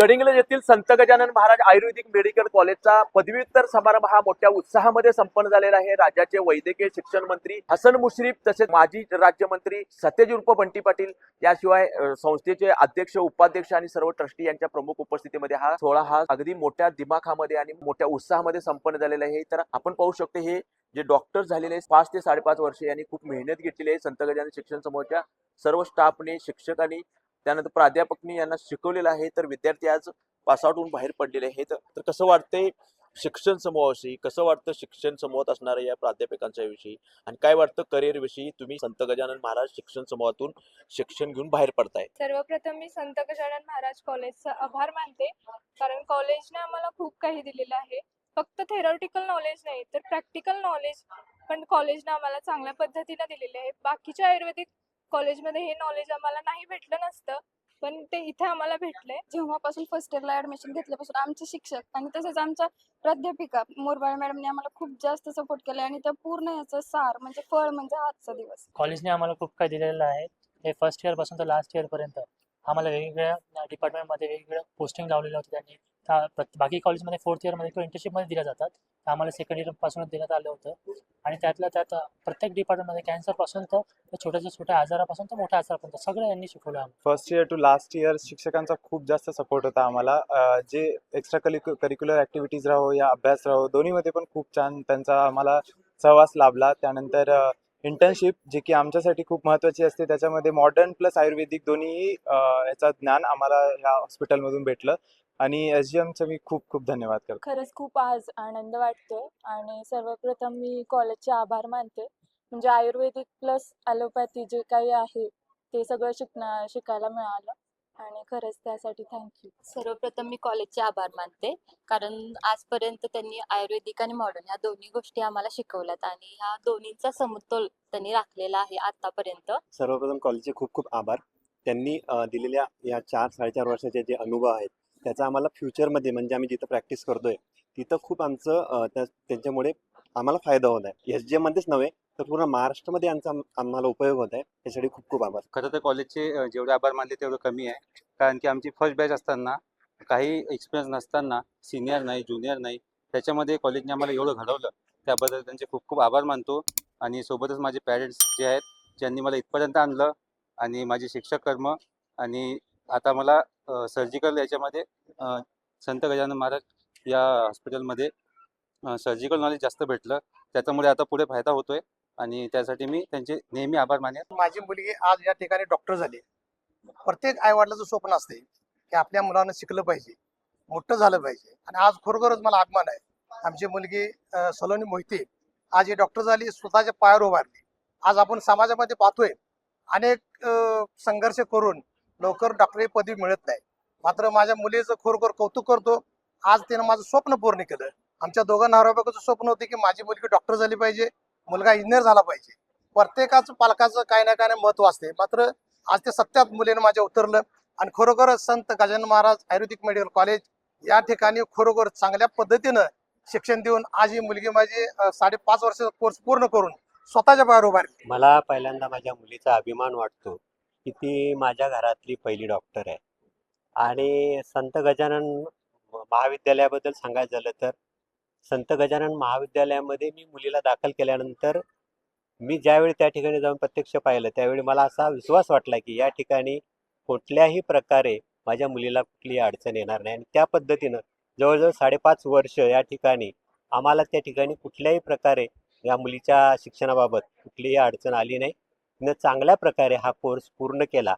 गडिंग्लज येथील संत गजानन महाराज आयुर्वेदिक मेडिकल कॉलेजचा पदव्युत्तर समारंभ हा मोठ्या उत्साहामध्ये संपन्न झालेला आहे. राज्याचे वैद्यकीय शिक्षण मंत्री हसन मुश्रीफ तसेच माजी राज्यमंत्री सत्यज उर्फ बंटी पाटील याशिवाय संस्थेचे अध्यक्ष उपाध्यक्ष आणि सर्व ट्रस्टी यांच्या प्रमुख उपस्थितीमध्ये हा सोहळा हा अगदी मोठ्या दिमाखामध्ये आणि मोठ्या उत्साहामध्ये संपन्न झालेला आहे. तर आपण पाहू शकतो हे जे डॉक्टर झालेले आहेत, पाच ते साडेपाच वर्षे यांनी खूप मेहनत घेतलेली आहे. संत गजानन शिक्षण समूहाच्या सर्व स्टाफने शिक्षकांनी त्यानंतर प्राध्यापकनी यांना शिकवलेलं आहे. तर विद्यार्थी आज पासआउट होऊन बाहेर पडलेले आहेत. तर कसं वाटतंय शिक्षण समूहाविषयी कसं वाटतं शिक्षण समूहात असणाऱ्या या प्राध्यापकांच्या विषयी? आणि काय वाटतं करिअर विषयी तुम्ही संत गजानन महाराज शिक्षण समूहातून शिक्षण घेऊन बाहेर पडताय? सर्वप्रथम मी संत गजानन महाराज कॉलेजचा आभार मानते. कारण कॉलेजने आम्हाला खूप काही दिलेलं आहे. फक्त थेरॉटिकल नॉलेज नाही तर प्रॅक्टिकल नॉलेज पण कॉलेजने आम्हाला चांगल्या पद्धतीने दिलेले आहे. बाकीच्या आयुर्वेदिक कॉलेजमध्ये हे नॉलेज आम्हाला नाही भेटलं नसतं. पण ते इथे आम्हाला भेटले. जेव्हापासून फर्स्ट इयरला ऍडमिशन घेतल्यापासून आमचे शिक्षक आणि तसेच आमच्या प्राध्यापिका मोरबाळ मॅडमने आम्हाला खूप जास्त सपोर्ट केला आणि त्या पूर्ण याचं सार म्हणजे फळ म्हणजे आजचा दिवस. कॉलेजने आम्हाला खूप काही दिलेलं आहे. ते फर्स्ट इयरपासून तर लास्ट इयर पर्यंत आम्हाला वेगवेगळ्या डिपार्टमेंटमध्ये वेगवेगळ्या पोस्टिंग लावलेल्या होत्या त्यांनी. बाकी कॉलेजमध्ये फोर्थ इयरमध्ये किंवा इंटर्नशिपमध्ये दिल्या जातात. आम्हाला सेकंड इयरपासूनच देण्यात आलं होतं. आणि त्यातल्या त्यात प्रत्येक डिपार्टमेंटमध्ये कॅन्सरपासून तर तर छोट्याच्या छोट्या आजारापासून तर मोठ्या आजारापर्यंत. सगळं यांनी शिकवलं first year to last year शिक्षकांचा खूप जास्त सपोर्ट होता आम्हाला. जे एक्स्ट्रा करिक्यु करिक्युलर ॲक्टिव्हिटीज राहो या अभ्यास राहो दोन्हीमध्ये पण खूप छान त्यांचा आम्हाला सहवास लाभला. त्यानंतर इंटर्नशिप जे की आमच्यासाठी खूप महत्त्वाची असते त्याच्यामध्ये मॉडर्न प्लस आयुर्वेदिक दोन्ही याचा याचं ज्ञान आम्हाला या हॉस्पिटलमधून भेटलं. आणि एस मी खूप खूप धन्यवाद करतो. खरंच खूप आज आनंद वाटतोय आणि सर्वप्रथम मी कॉलेजचे आभार मानते. म्हणजे आयुर्वेदिक प्लस ॲलोपॅथी जे काही आहे ते सगळं शिकणं शिकायला मिळालं आणि खरंच त्यासाठी थँक्यू सर्वप्रथम मी कॉलेजचे आभार मानते. कारण आजपर्यंत त्यांनी आयुर्वेदिक आणि मॉडर्न ह्या दोन्ही गोष्टी आम्हाला शिकवल्यात आणि ह्या दोन्हींचा समतोल त्यांनी राखलेला आहे आतापर्यंत. सर्वप्रथम कॉलेजचे खूप खूप आभार. त्यांनी दिलेल्या या चार साडेचार वर्षाचे जे अनुभव आहेत त्याचा आम्हाला फ्युचरमध्ये म्हणजे आम्ही जिथं प्रॅक्टिस करतोय तिथं खूप आमचं त्या त्यांच्यामुळे आम्हाला फायदा होत आहे. एस जी एममध्येच नव्हे तर पूर्ण महाराष्ट्रामध्ये आमचा आम्हाला उपयोग होत आहे. त्यासाठी खूप खूप आभार. खरं तर कॉलेजचे जेवढे आभार मानले तेवढं कमी आहे. कारण की आमची फर्स्ट बॅच असताना काही एक्सपिरियन्स नसताना सिनियर नाही ज्युनियर नाही त्याच्यामध्ये कॉलेजने आम्हाला एवढं घडवलं. त्याबद्दल त्यांचे खूप खूप आभार मानतो. आणि सोबतच माझे पॅरेंट्स जे आहेत ज्यांनी मला इथपर्यंत आणलं आणि माझे शिक्षक कर्म. आणि आता मला सर्जिकल याच्यामध्ये संत गजानन महाराज या हॉस्पिटलमध्ये सर्जिकल नॉलेज जास्त भेटलं. त्याच्यामुळे आता पुढे फायदा होतोय आणि त्यासाठी मी त्यांचे नेहमी आभार मानेन. माझी मुलगी आज या ठिकाणी डॉक्टर झाली. प्रत्येक आईवडिलाचं स्वप्न असते की आपल्या मुलानं शिकलं पाहिजे मोठं झालं पाहिजे. आणि आज खरोखरच मला अभिमान आहे. आमची मुलगी सलोनी मोहिते आज ही डॉक्टर झाली स्वतःच्या पायावर उभारली. आज आपण समाजामध्ये पाहतोय अनेक संघर्ष करून लवकर डॉक्टरी पदवी मिळत नाही. मात्र माझ्या मुलीचं खरोखर कौतुक करतो. आज तिनं माझं स्वप्न पूर्ण केलं. आमच्या दोघां नवऱ्याबायकोचं स्वप्न होते की माझी मुलगी डॉक्टर झाली पाहिजे मुलगा इंजिनियर झाला पाहिजे. प्रत्येकाचं पालकाचं काही ना काही महत्त्व असते. मात्र आज ते सत्यात मुलीनं माझ्या उतरलं आणि खरोखरच Sant Gajanan Maharaj ayurvedic medical college या ठिकाणी खरोखर चांगल्या पद्धतीनं शिक्षण देऊन आज ही मुलगी माझी साडेपाच वर्षाचा कोर्स पूर्ण करून स्वतःच्या पायावर उभारली. मला पहिल्यांदा माझ्या मुलीचा अभिमान वाटतो. की ती माझ्या घरातली पहिली डॉक्टर आहे. आणि संत गजानन महाविद्यालयाबद्दल सांगायचं झालं तर संत गजानन महाविद्यालयामध्ये मी मुलीला दाखल केल्यानंतर मी ज्यावेळी त्या ठिकाणी जाऊन प्रत्यक्ष पाहिलं त्यावेळी मला असा विश्वास वाटला की या ठिकाणी कुठल्याही प्रकारे माझ्या मुलीला कुठलीही अडचण येणार नाही. आणि त्या पद्धतीनं जवळजवळ साडेपाच वर्ष या ठिकाणी आम्हाला त्या ठिकाणी कुठल्याही प्रकारे या मुलीच्या शिक्षणाबाबत कुठलीही अडचण आली नाही. तिनं चांगल्या प्रकारे हा कोर्स पूर्ण केला.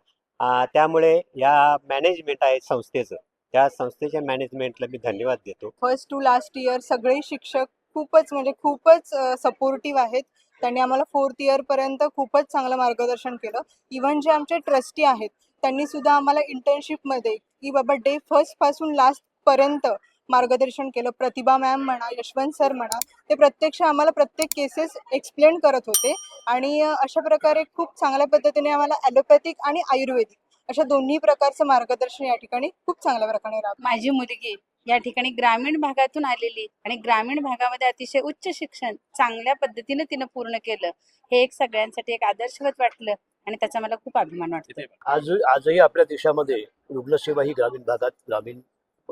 त्यामुळे या मॅनेजमेंट आहे संस्थेचं. त्या संस्थेच्या मॅनेजमेंटला मी धन्यवाद देतो. फर्स्ट टू लास्ट इयर सगळे शिक्षक खूपच म्हणजे खूपच सपोर्टिव्ह आहेत. त्यांनी आम्हाला फोर्थ इयरपर्यंत खूपच चांगलं मार्गदर्शन केलं. इव्हन जे आमचे ट्रस्टी आहेत त्यांनी सुद्धा आम्हाला इंटर्नशिपमध्ये की बाबा डे फर्स्टपासून लास्ट पर्यंत मार्गदर्शन केलं. प्रतिभा मॅम म्हणा यशवंत सर म्हणा ते प्रत्यक्ष आम्हाला प्रत्येक केसेस एक्सप्लेन करत होते. आणि अशा प्रकारे खूप चांगल्या पद्धतीने आम्हाला ॲलोपॅथिक आणि आयुर्वेदिक अशा दोन्ही प्रकारचं मार्गदर्शन या ठिकाणी खूप चांगल्या प्रकारे माझी मुलगी या ठिकाणी ग्रामीण भागातून आलेली आणि ग्रामीण भागामध्ये अतिशय उच्च शिक्षण चांगल्या पद्धतीने तिनं पूर्ण केलं. हे एक सगळ्यांसाठी एक आदर्शवत वाटलं आणि त्याचा मला खूप अभिमान वाटतो. आज आजही आपल्या देशामध्ये रुग्णसेवा ही ग्रामीण भागात ग्रामीण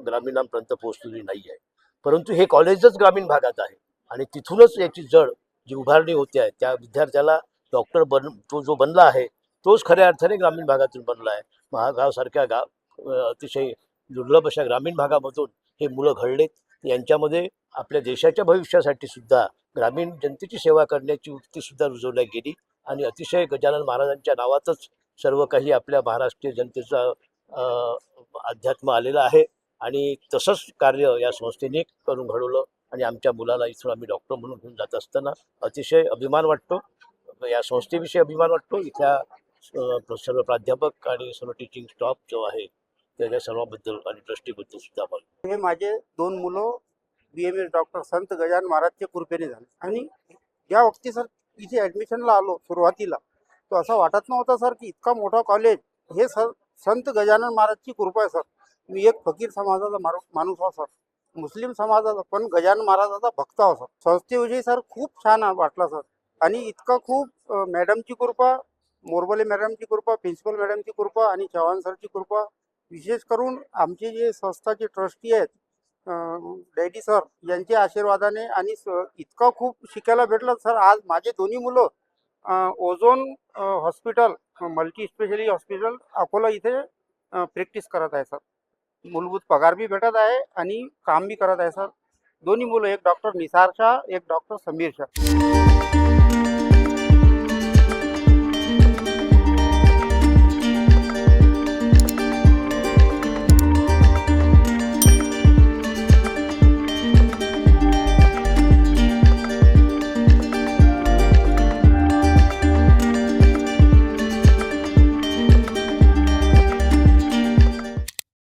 ग्रामीणांपर्यंत पोहोचलेली नाही आहे. परंतु हे कॉलेजच ग्रामीण भागात आहे. आणि तिथूनच याची जड जी उभारणी होते आहे त्या विद्यार्थ्याला डॉक्टर बन तो जो बनला आहे तोच खऱ्या अर्थाने ग्रामीण भागातून बनला आहे. महागावसारख्या गाव अतिशय दुर्लभ अशा ग्रामीण भागामधून हे मुलं घडलेत. यांच्यामध्ये आपल्या देशाच्या भविष्यासाठी सुद्धा ग्रामीण जनतेची सेवा करण्याची वृत्तीसुद्धा रुजवल्या गेली. आणि अतिशय गजानन महाराजांच्या नावातच सर्व काही आपल्या महाराष्ट्रीय जनतेचा अध्यात्म आलेला आहे. आणि तसंच कार्य या संस्थेने करून घडवलं आणि आमच्या मुलाला इथून आम्ही डॉक्टर म्हणून घेऊन जात असताना अतिशय अभिमान वाटतो. या संस्थेविषयी अभिमान वाटतो. इथल्या सर्व प्राध्यापक आणि सर्व टीचिंग स्टाफ जो आहे त्याच्या सर्वाबद्दल आणि ट्रस्टीबद्दल सुद्धा आम्हाला हे माझे दोन मुलं बी एम एस डॉक्टर संत गजानन महाराजच्या कृपेने झाले. आणि या वक्ती सर इथे ॲडमिशनला आलो सुरुवातीला तो असं वाटत नव्हता सर की इतका मोठा कॉलेज हे सर संत गजानन महाराजची कृपा आहे सर. मी एक फकीर समाजाचा माणूस आहो सर मुस्लिम समाजाचा पण गजानन महाराजाचा भक्त आहो सर संस्थेविषयी सर खूप छान वाटला सर. आणि इतकं खूप मॅडमची कृपा मोरबले मॅडमची कृपा प्रिन्सिपल मॅडमची कृपा आणि चव्हाण सरची कृपा विशेष करून आमचे जे संस्थाचे ट्रस्टी आहेत डॅडी सर यांच्या आशीर्वादाने आणि स- इतकं खूप शिकायला भेटलं सर. आज माझे दोन्ही मुलं ozone hospital multi specially hospital Akola इथे प्रॅक्टिस करत आहे सर. मूलभूत पगार बी भेटत आहे आणि काम बी करत आहे सर. दोन्ही मुलं एक डॉक्टर निसार शाह एक डॉक्टर समीर शाह